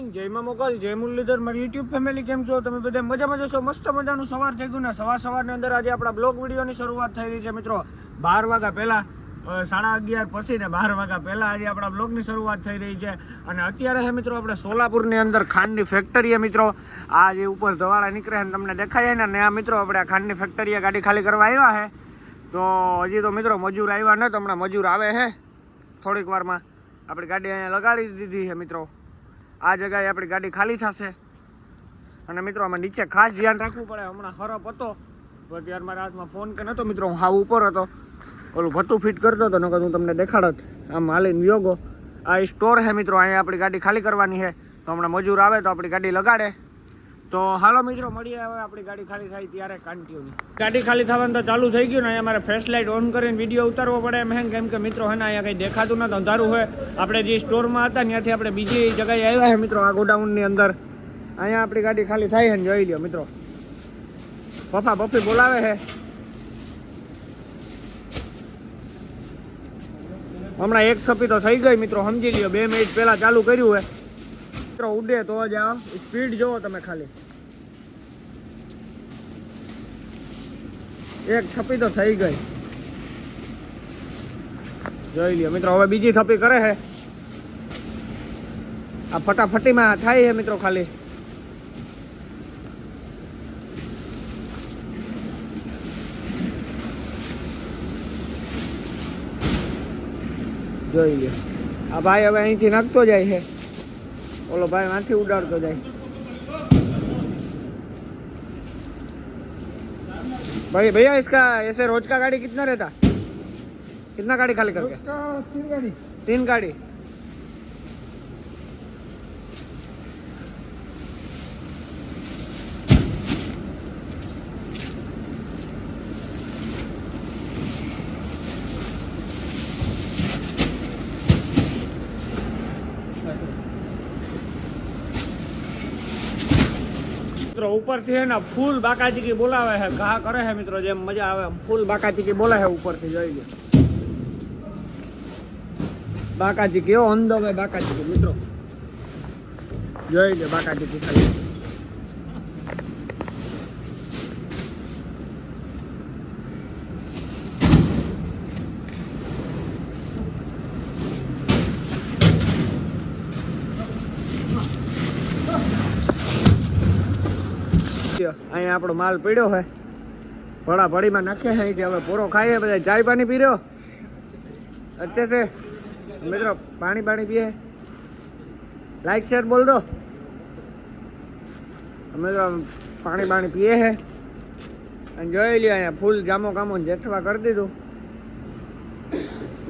Morning જય મા મોગલ, જય મુરલીધર. મારી યુટ્યુબ ફેમિલી કેમ છો? તમે બધા મજામાં જશો મસ્ત મજાનું સવાર થઈ ગયું ને સવાર સવારની અંદર આજે આપણા બ્લોગ વિડીયોની શરૂઆત થઈ રહી છે મિત્રો. બાર વાગ્યા પહેલાં સાડા અગિયાર પછી ને બાર વાગ્યા પહેલાં આજે આપણા બ્લોગની શરૂઆત થઈ રહી છે. અને અત્યારે છે મિત્રો આપણે સોલાપુરની અંદર ખાંડની ફેક્ટરીએ મિત્રો આ જે ઉપર ધવાળા નીકળે ને તમને દેખાય ને આ મિત્રો આપણે આ ખાંડની ફેક્ટરીએ ગાડી ખાલી કરવા આવ્યા છે. તો હજી તો મિત્રો મજૂર આવ્યા નથી, હમણાં મજૂર આવે છે. થોડીક વારમાં આપણી ગાડી અહીંયા લગાડી દીધી છે મિત્રો. આ જગ્યાએ આપણી ગાડી ખાલી થશે. અને મિત્રો, આમાં નીચે ખાસ ધ્યાન રાખવું પડે. હમણાં ખરાબ હતો. તો ત્યારે મારા હાથમાં ફોન કે નહોતો મિત્રો, હું હાવ ઉપર હતો. ઓલું ભથ્થું ફિટ કરતો હતો, નકર હું તમને દેખાડત. આમ હાલીને યોગો આ સ્ટોર છે મિત્રો. અહીંયા આપણી ગાડી ખાલી કરવાની છે તો હમણાં મજૂર આવે તો આપણી ગાડી લગાડે. તો હાલો મિત્રો, મળીએ હવે આપણી ગાડી ખાલી થાય ત્યારે કાંટીઓની ગાડી ખાલી થવાનું તો ચાલુ થઈ ગયું ને, અહીંયા મારે ફ્લેશ લાઇટ ઓન કરીને વીડિયો ઉતારવો પડે એમ કેમ કે મિત્રો હે ને, અહીંયા કંઈ દેખાતું નથી, અંધારું હોય. આપણે જે સ્ટોરમાં હતા, ત્યાંથી આપણે બીજી જગ્યાએ આવ્યા છે મિત્રો, આ ગોડાઉનની અંદર. અહીંયા આપણી ગાડી ખાલી થાય છે ને, જોઈ લ્યો મિત્રો. પપ્પા, પપ્પી બોલાવે છે હમણાં એક થપી તો થઈ ગઈ મિત્રો, સમજી લ્યો, બે મિનિટ પહેલાં ચાલુ કર્યું હોય મિત્રો ઉડે તો જ આ. સ્પીડ જોવો તમે ખાલી. એક થપી તો થઈ ગઈ. જોઈ લ્યો મિત્રો, હવે બીજી થપી કરે છે આ ફટાફટીમાં થાય છે મિત્રો ખાલી. જોઈ લ્યો. આ ભાઈ હવે અહીંથી નાખતો જાય છે ઓલો ભાઈ આથી ઉડાડતો જાય भाई भैया इसका ऐसे रोज का गाड़ी कितना रहता कितना गाड़ी खाली करके तीन गाड़ी तीन गाड़ी મિત્રો, ઉપરથી હે ને ફૂલ બાકાચીકી બોલાવે છે ઘા કરે છે મિત્રો, જેમ મજા આવે ફૂલ બાકાચીકી બોલે છે ઉપરથી, જોઈ લો. બાકાજી કેવો અંદો ભાઈ બાકાજી મિત્રો. જોઈ લો બાકાચીકી ખાલી. અહીંયા આપણો માલ પીડ્યો છે. ભડા ભડીમાં નાખે અહીંથી હવે પૂરો ખાઈએ, બધા ચાય પાણી પી અત્યારે મિત્રો, પાણી પાણી પીએ. લાઈક શેર બોલ દો. મિત્રો પાણી પાણી પીએ છે. અને જોઈ લ્યો અહીંયા ફૂલ જામો કામો જેઠવા કરી દીધું.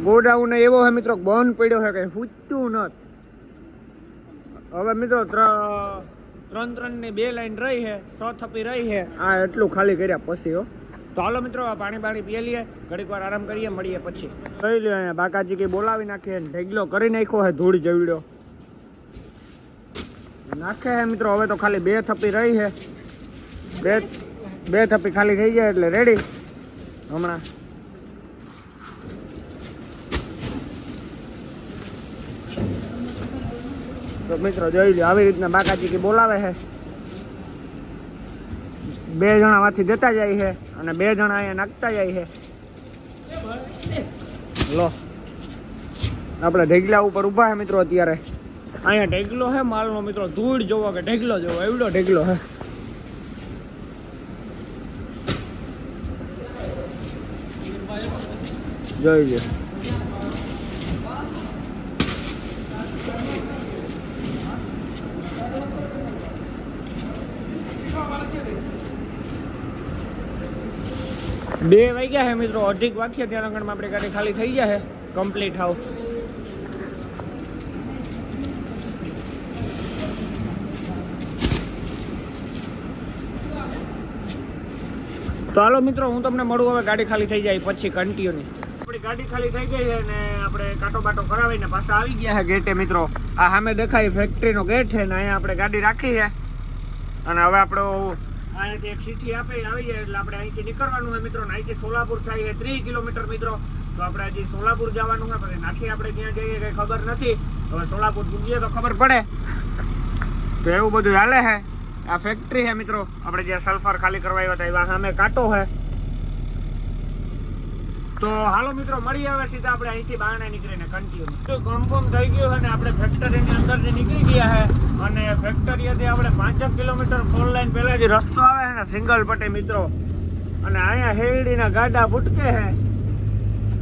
ગોડાઉન એવો છે, મિત્રો બંધ પડ્યો છે, કઈ સૂચતું નથી. હવે મિત્રો, ત્રણ ત્રણ ત્રણની બે લાઈન રહી છે સો થપી રહી છે. આ એટલું ખાલી કર્યા પછી હો. તો હાલો મિત્રો આ પાણી પાણી પીએ લઈએ ઘડીક વાર આરામ કરીએ મળીએ પછી. કહી લ્યો અહીંયા. બાકાજી કઈ બોલાવી નાખીએ ઢેગલો કરી નાખ્યો હે ધૂળ જવડ્યો. નાખે હે મિત્રો હવે તો ખાલી બે થપી રહી છે. બે બે થપી ખાલી થઈ જાય એટલે રેડી હમણાં તો મિત્રો જોઈ લો આવી રીતના બાકાજી કે બોલાવે છે. બે જણા માંથી જતા જાય છે અને બે જણા અહીંયા નાખતા જાય છે. લો. આપણે ઢેગલા ઉપર ઊભા છે મિત્રો અત્યારે. અહીંયા ઢેગલો છે, માલનો મિત્રો ધૂળ જોવો કે ઢેગલો જોવો, એવડો ઢેગલો છે. જોઈ લો બે વાગ્યા છે મિત્રો અઢીક વાગ્યા ત્યાં આગળમાં આપણે ગાડી ખાલી થઈ ગયા છે. કમ્પ્લીટ હાવ. હાલો મિત્રો, હું તમને મળું હવે, ગાડી ખાલી થઈ જાય, પછી કન્ટિન્યુ આપણી ગાડી ખાલી થઈ ગઈ છે અને આપણે કાંટો બાટો કરાવીને પાછા આવી ગયા છે ગેટે મિત્રો. આ સામે દેખાય ફેક્ટરીનો ગેટ છે ને, અહીંયા આપણે ગાડી રાખી છે. અને હવે આપણો અહીંયાથી એક સિટી આપે, આવી જાય એટલે આપણે અહીંથી નીકળવાનું હોય મિત્રો. અહીંથી સોલાપુર થાય છે, ત્રીસ કિલોમીટર મિત્રો. તો આપણે હજી સોલાપુર જવાનું હોય, પછી નાખી આપણે ત્યાં જઈએ, કંઈ ખબર નથી. હવે સોલાપુર પૂજીએ તો ખબર પડે. તો એવું બધું હાલે છે આ ફેક્ટરી છે મિત્રો. આપણે જ્યાં સલ્ફર ખાલી કરવા આવ્યા હતા, એવા સામે કાંટો છે તો હાલો મિત્રો, મળી આવે સીધા આપણે અહીંથી બહાર નીકળીને કન્ટિન્યુ કન્ફર્મ થઈ ગયું અને આપણે ફેક્ટરીની અંદરથી નીકળી ગયા છે અને ફેક્ટરીથી આપણે પાંચેક કિલોમીટર ફોર લાઈન પહેલાં જે રસ્તો આવે છે ને, સિંગલ પટ્ટી મિત્રો, અને અહીંયા હેરડીના ગાડા ફૂટકે છે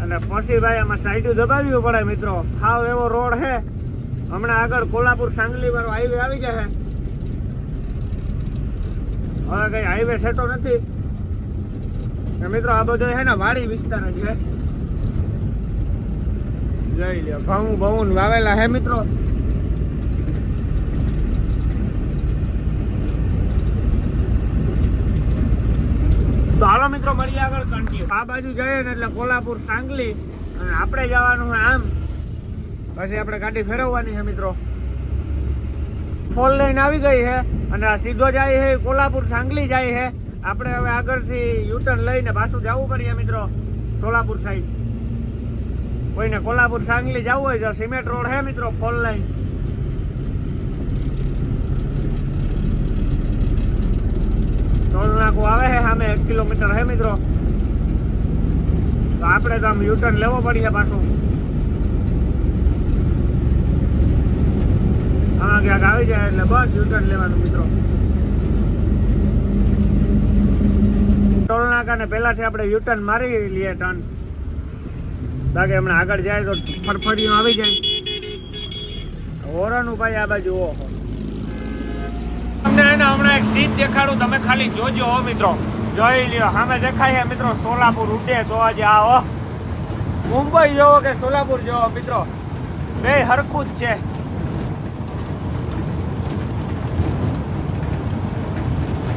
અને પછી ભાઈ આમાં સાઈડ દબાવ્યું પડે મિત્રો. હાવ એવો રોડ છે હમણાં આગળ કોલ્હાપુર સાંગલી વાળો હાઈવે આવી જશે હવે કઈ હાઈવે સેટો નથી. મિત્રો, આ બધો છે ને વાડી વિસ્તાર જ છે. લઈ લે ઘઉં બહું વાવેલા હે મિત્રો. તો હાલો મિત્રો, મળીએ આગળ કન્ટિન્યુ આ બાજુ જઈએ ને એટલે કોલ્હાપુર, સાંગલી, અને આપણે જવાનું છે આમ. પછી આપણે ગાડી ફેરવવાની છે મિત્રો. ફોર લાઈન આવી ગઈ છે, અને આ સીધો જાય છે, કોલ્હાપુર, સાંગલી જાય છે. આપણે હવે આગળથી યુટર્ન લઈને પાછું જવું પડીએ મિત્રો, સોલાપુર સાઈડ કોઈને કોલ્હાપુર સાંગલી જવું હોય તો સિમેન્ટ રોડ હે મિત્રો ફોર લાઈન. સોલનાકુ નાકું આવે છે સામે, એક કિલોમીટર હે મિત્રો. તો આપણે તો આમ યુટર્ન લેવો પડીએ પાછું. હા ક્યાંક આવી જાય એટલે બસ યુટર્ન લેવાનું મિત્રો. ટોલ નાકા ને પહેલાથી આપણે યુટર્ન મારી લઈએ ટર્ન બાકી હમણાં આગળ જાય તો ફરફડીઓ આવી જાય. ઓરાનું ભાઈ આ બાજુ ઓહો. તમને એને હમણાં એક સીટ દેખાડું, તમે ખાલી જોજો હો મિત્રો. જોઈ લ્યો, સામે દેખાય મિત્રો, સોલાપુર ઉડે તો આજે આવો મુંબઈ જોવો કે સોલાપુર જોવો, મિત્રો. બે હરખું જ છે.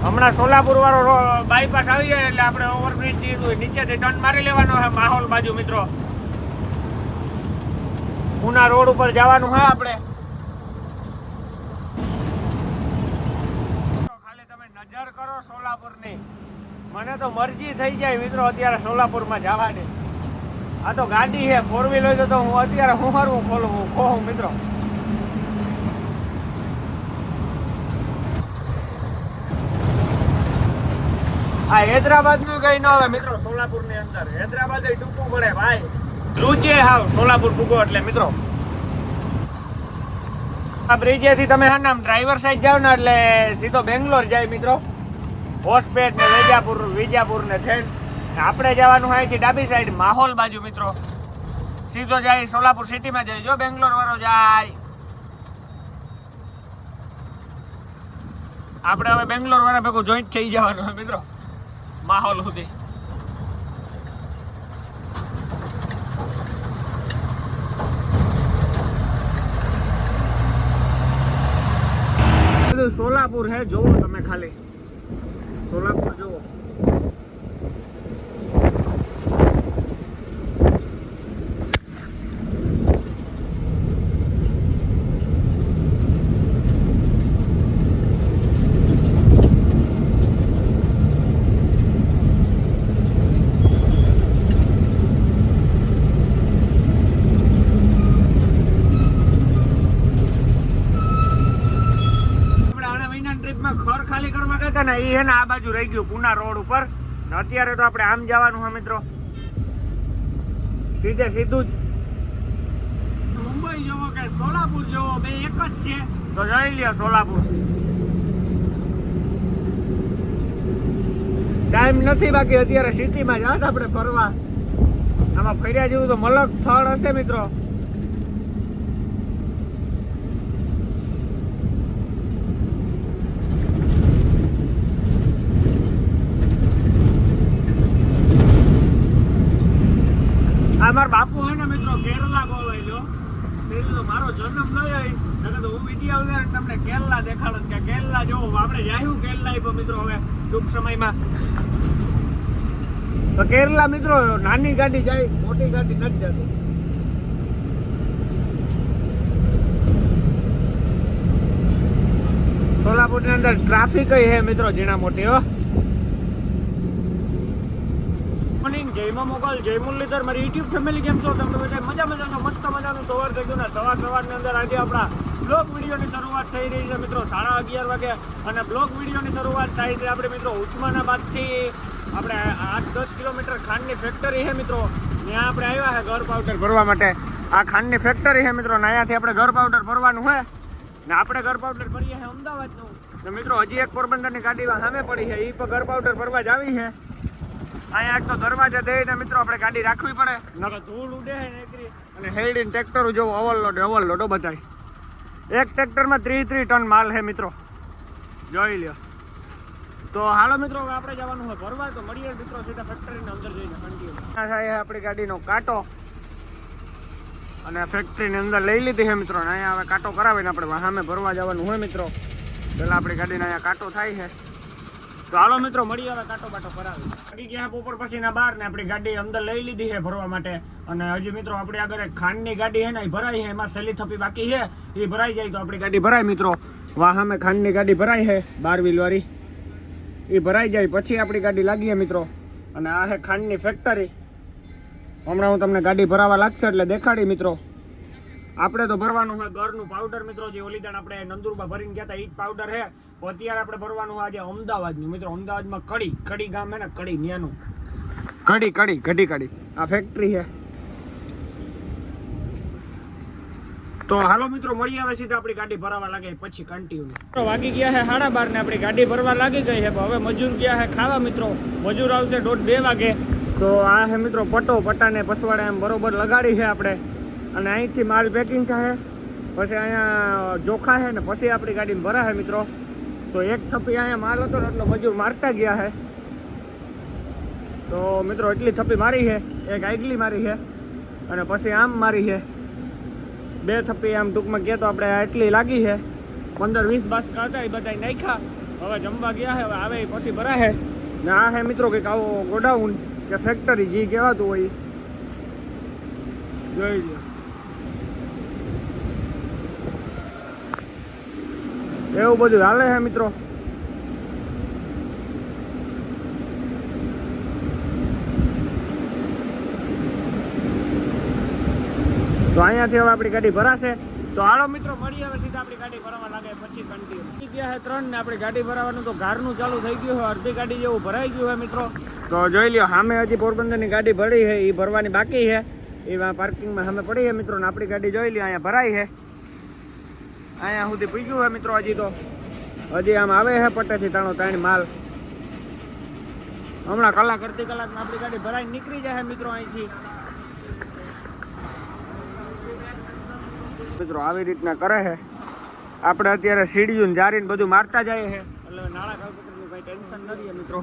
હમણાં સોલાપુર વાળો બાયપાસ આવી જાય એટલે આપણે ઓવરબ્રિજ નીચેથી ટર્ન મારી લેવાનો છે માહોલ બાજુ, મિત્રો. ઉના રોડ ઉપર જવાનું હા આપણે. ખાલી તમે નજર કરો સોલાપુરની. મને તો મરજી થઈ જાય મિત્રો અત્યારે સોલાપુરમાં જવાની. આ તો ગાડી છે ફોર વ્હીલ હોય તો હું અત્યારે હું મારું ખોલું ખોહું મિત્રો. આ હૈદરાબાદનું કઈ ન આવે મિત્રો સોલાપુરની અંદર. હૈદરાબાદ ટૂંકું પડે, ભાઈ. ધ્રુજે હાવ સોલાપુર પૂગો એટલે, મિત્રો. આ બ્રિજેથી તમે હા નામ ડ્રાઈવર સાઈડ જાવ ને એટલે સીધો બેંગ્લોર જાય, મિત્રો. હોસ્પેટ ને વિજાપુર વિજાપુર ને થઈને આપણે જવાનું હોય કે ડાબી સાઈડ માહોલ બાજુ, મિત્રો. સીધો જાય સોલાપુર સિટીમાં જાય. જો બેંગ્લોર વાળો જાય. આપણે હવે બેંગ્લોર વાળા ભેગું જોઈન્ટ થઈ જવાનું હોય મિત્રો. માહોલ સુધી બધું સોલાપુર હે જોવો તમે ખાલી સોલાપુર જોવો આપણે આણા મહિના ટ્રીપમાં ખર ખાલી કરવા ગયા હતા ને એ હે ને આ બાજુ રહી ગયું પુના રોડ ઉપર. ને અત્યારે તો આપણે આમ જવાનું છે મિત્રો. સીધે સીધું જ. મુંબઈ જવો કે સોલાપુર જવો બે એક જ છે. તો જઈ લ્યો સોલાપુર. ટાઈમ નથી બાકી અત્યારે સિટીમાં જાત આપણે ફરવા આમાં ફર્યા જેવું તો મલક સ્થળ હશે મિત્રો આ મારા બાપુ હોય ને મિત્રો કેરલા બોલાય પેલું તો મારો જન્મ ન હોય નકર તો હું વીડિયો ઉતારે ને તમને કેરલા દેખાડત કે કેરલા જોવો આપણે જાયું કેરલા પણ મિત્રો હવે ટૂંક સમયમાં તો કેરલા મિત્રો, નાની ગાડી જાય, મોટી ગાડી નથી જતી. સોલાપુરની અંદર ટ્રાફિક હે મિત્રો, ઝીણા મોટી, હો. મોર્નિંગ જય મારી યુટ્યુબ ફેમિલી કેમ છો? તમે મજા મજા છો? મસ્ત મજાનું સવાર થઈ ગયું ને સવાર સવારની અંદર આજે આપણા બ્લોગ વિડીયોની શરૂઆત થઈ રહી છે મિત્રો, સાડા અગિયાર વાગે. અને બ્લોગ વિડીયોની શરૂઆત થાય છે આપણે મિત્રો ઉસ્માનાબાદથી આપણે આઠ દસ કિલોમીટર ખાંડની ફેક્ટરી છે મિત્રો. ત્યાં આપણે આવ્યા છે ઘર પાવડર ભરવા માટે. આ ખાંડની ફેક્ટરી છે મિત્રો ને અહીંયાથી આપણે ઘર પાવડર ભરવાનું છે. ને આપણે ઘર પાવડર ભરીએ છીએ અમદાવાદનું. તો મિત્રો, હજી એક પોરબંદરની ગાડી સામે પડી છે. એ પણ ઘર પાવડર ભરવા જ આવી છે. અહીંયા એક તો દરવાજા દઈને મિત્રો, આપણે ગાડી રાખવી પડે. નકર ધૂળ ઉડે નીકળી અને હેલ્ડીન ટ્રેક્ટર જોવો ઓવરલોડ ઓવરલોડો બધાય. એક ટ્રેક્ટરમાં ત્રીસ ત્રીસ ટન માલ છે મિત્રો. જોઈ લ્યો. તો હાલો મિત્રો આપણે જવાનું હોય ભરવા, તો મળીએ મિત્રો સીધા ફેક્ટરીની અંદર જઈને કન્ટિન્યુ થાય આપણી ગાડીનો કાંટો. અને ફેક્ટરીની અંદર લઈ લીધી છે મિત્રો ને અહીંયા હવે કાંટો કરાવીને આપણે સામે ભરવા જવાનું હોય મિત્રો. પહેલાં આપણી ગાડીને અહીંયા કાંટો થાય છે. તો હાલો મિત્રો મળી હવે કાંટો બાટો કરાવી. બાકી ગયા બપોર પછીના બાર ને આપણી ગાડી અંદર લઈ લીધી છે ભરવા માટે. અને હજી મિત્રો, આપણી આગળ એક ખાંડની ગાડી છે ને, એ ભરાઈ છે, એમાં સેલી થપી બાકી છે. એ ભરાઈ જાય તો આપણી ગાડી ભરાય મિત્રો. વાહ અમે ખાંડની ગાડી ભરાઈ છે, બાર વ્હીલ વાળી. એ ભરાઈ જાય, પછી આપણી ગાડી લાગીએ મિત્રો. અને આ છે ખાંડની ફેક્ટરી હમણાં હું તમને ગાડી ભરાવા લાગશે એટલે દેખાડી મિત્રો. આપણે તો ભરવાનું હોય ઘરનું પાવડર મિત્રો, જે ઓલી દાણ આપણે નંદુરબા ભરીને ગયા હતા એ જ પાવડર છે અત્યારે આપણે ભરવાનું હોય આજે અમદાવાદનું. મિત્રો, અમદાવાદમાં કડી કડી ગામ હે ને, કડી ન્યાનું. કડી કડી ઘડી કડી. આ ફેક્ટરી છે તો હાલો મિત્રો, મળી આવે સીધા આપણી ગાડી ભરાવા લાગે, પછી કન્ટિન્યુ વાગી ગયા છે સાડા બાર ને આપણી ગાડી ભરવા લાગી ગઈ છે હવે મજૂર ગયા છે ખાવા, મિત્રો. મજૂર આવશે દોઢ બે વાગે. તો આ છે મિત્રો, પટો, પટાને પસવાડે એમ બરોબર લગાડી છે આપણે. અને અહીંથી માલ પેકિંગ થાય. પછી અહીંયા જોખા છે ને પછી આપણી ગાડીમાં ભરાશે મિત્રો. તો એક થપ્પી અહીંયા માલ હતો ને, એટલો મજૂર મારતા ગયા છે તો મિત્રો, એટલી થપ્પી મારી છે એક આગલી મારી છે અને પછી આમ મારી છે બે થપ્પી આમ ટૂંકમાં કહે તો આપણે એટલી લાગી છે. પંદર, વીસ બાસકા હતા એ બધા નાખ્યા. હવે જમવા ગયા છે, હવે આવે એ પછી ભરાશે ને આ હે મિત્રો કંઈક આવો ગોડાઉન કે ફેક્ટરી જે કહેવાતું હોય. જોઈ લો એવું બધું હાલે છે મિત્રો. તો અહીંયાથી હવે આપણી ગાડી ભરાશે. તો હાલો મિત્રો મળી હવે સીધા આપણી ગાડી ભરાવા લાગે પછી કન્ટિન્યુ ગયા છે ત્રણ ને આપણી ગાડી ભરાવાનું તો ઘરનું ચાલુ થઈ ગયું હોય અડધી ગાડી જેવું ભરાઈ ગયું હોય મિત્રો. તો જોઈ લ્યો સામે હજી પોરબંદરની ગાડી ભરી છે એ ભરવાની બાકી છે એવા પાર્કિંગમાં સામે પડી છે મિત્રો ને આપણી ગાડી જોઈ લ્યો અહીંયા ભરાઈ છે અહીંયા સુધી પૂગ્યું હોય મિત્રો હજી તો. હજી આમ આવે છે પટેથી તાણો તાણી માલ. હમણાં કલાક અડધી કલાકમાં આપણી ગાડી ભરાઈ નીકળી જાય મિત્રો અહીંથી. મિત્રો, આવી રીતના કરે છે. આપણે અત્યારે સીડીયું જારીને બધું મારતા જઈએ છે. એટલે નાળા કાલકુટરનું કઈ ટેન્શન ન રહીએ મિત્રો.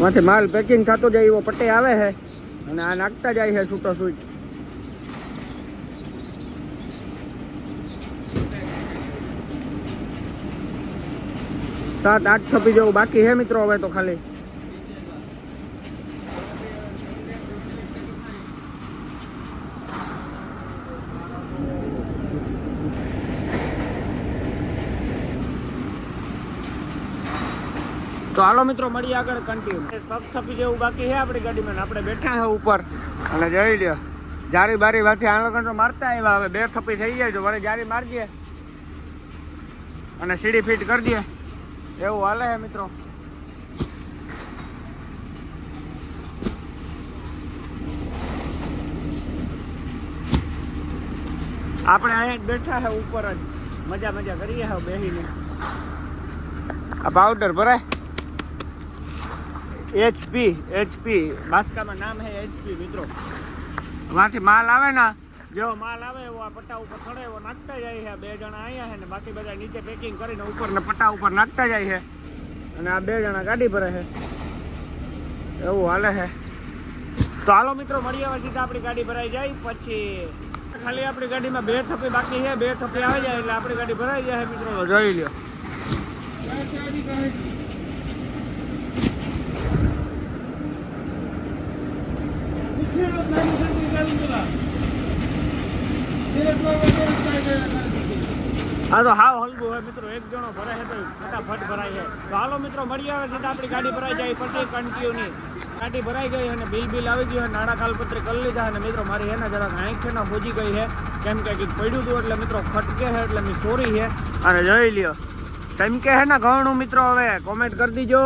માંથી માલ પેકિંગ થતો જાય એવો પટ્ટે આવે છે અને આ નાખતા જાય છે છૂટો છૂટ. સાત, આઠ થપી જેવું બાકી છે મિત્રો હવે તો ખાલી. તો હાલો મિત્રો મળી આગળ કન્ટિન્યુ સબ થપી જેવું બાકી છે આપણી ગાડીમાં. આપણે બેઠા છે ઉપર. અને જોઈ લ્યો, જારી બારી વાથી આણો કંટ્રો મારતા આવ્યા. હવે બે થપી થઈ જાય તો વળી જારી મારજે અને સીડી ફિટ કરી દઈએ. એવું હાલે છે મિત્રો. આપણે અહીંયા જ બેઠા છે ઉપર જ. મજા મજા કરીએ બેસીને આ પાવડર ભરાય. એચપી એચપી બાસ્કામાં નામ છે એચપી મિત્રો. વાંથી માલ આવે ને? જેવો માલ આવે એવો આ પટ્ટા ઉપર ચડે એવો નાખતા જાય છે બે જણા અહીંયા છે ને બાકી બધા નીચે પેકિંગ કરીને ઉપર ને પટ્ટા ઉપર નાખતા જાય છે અને આ બે જણા ગાડી ભરે છે એવું હાલે છે તો હાલો મિત્રો મળી આવે સીધા આપણી ગાડી ભરાઈ જાય પછી ખાલી આપણી ગાડીમાં બે થપી બાકી છે બે થપી આવી જાય એટલે આપણી ગાડી ભરાઈ જાય મિત્રો. જોઈ લ્યો. આ તો હાવ હલગું હોય મિત્રો, એક જણો ભરાય તો ફટાફટ ભરાય છે. તો હાલો મિત્રો, મળી આવે છે તો આપણી ગાડી ભરાઈ જાય, પછી કન્ટિન્યુની ગાડી ભરાઈ ગઈ અને બિલ બિલ આવી ગયું નાણાં કાલપત્રી કરી લીધા અને મિત્રો, મારી એના જરાક આંખે ના પૂજી ગઈ છે. કેમ કે કંઈક પડ્યું હતું એટલે મિત્રો ખટકે છે, એટલે મેં સોરી છે. અને જોઈ લ્યો, સેમ કે છે ને ઘણું મિત્રો, હવે કોમેન્ટ કરી દીજો.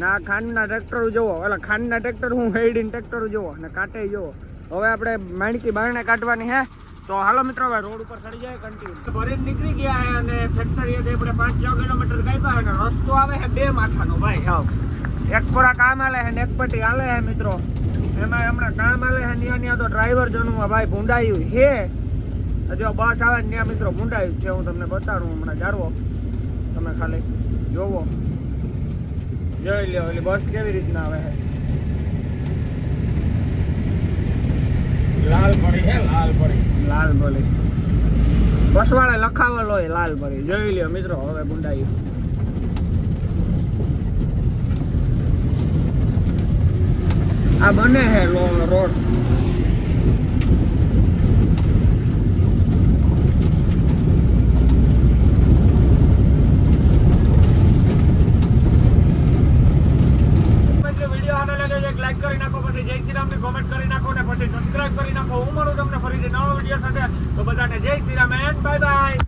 ના ખાંડના ટ્રેક્ટર જોવો. એટલે ખાંડના ટ્રેક્ટર હું હેડીન ટ્રેક્ટર જોવો અને કાંટે જોવો. હવે આપણે માણકી બારણે કાઢવાની હે. તો હાલો મિત્રો હવે રોડ ઉપર ચડી જાય કન્ટિન્યુ ભરીને નીકળી ગયા અને ફેક્ટરી આપણે પાંચ છ કિલોમીટર કાપ્યા અને રસ્તો આવે છે બે માથાનો. ભાઈ આવ. એક પૂરા કામ હાલે છે ને એક પટ્ટી હાલે છે મિત્રો. એમાં હમણાં કામ હાલે છે ન્યા ન્યા તો ડ્રાઈવર આ ભાઈ ભૂંડાયું છે જો બસ આવે ને ત્યાં મિત્રો ભૂંડાયું છે. હું તમને બતાડું હમણાં. જાળવો તમે ખાલી જોવો. જોઈ લ્યો એટલે બસ કેવી રીતના આવે છે? લાલ પડી હે લાલ પડી. લાલ પડી. બસ વાળે લખાવેલો હોય લાલ પડી. જોઈ લ્યો મિત્રો હવે બુંડાઈ આ બને છે લો- રોડ એટલે વીડિયો આને લાગે છે લાઈક કરી નાખો, પછી જય શ્રી રામની કોમેન્ટ કરી નાખો ને પછી સબસ્ક્રાઇબ કરી નાખો. હું મળું તમને ફરીથી નવો વીડિયો સાથે. તો બધાને જય Shri Ram and bye bye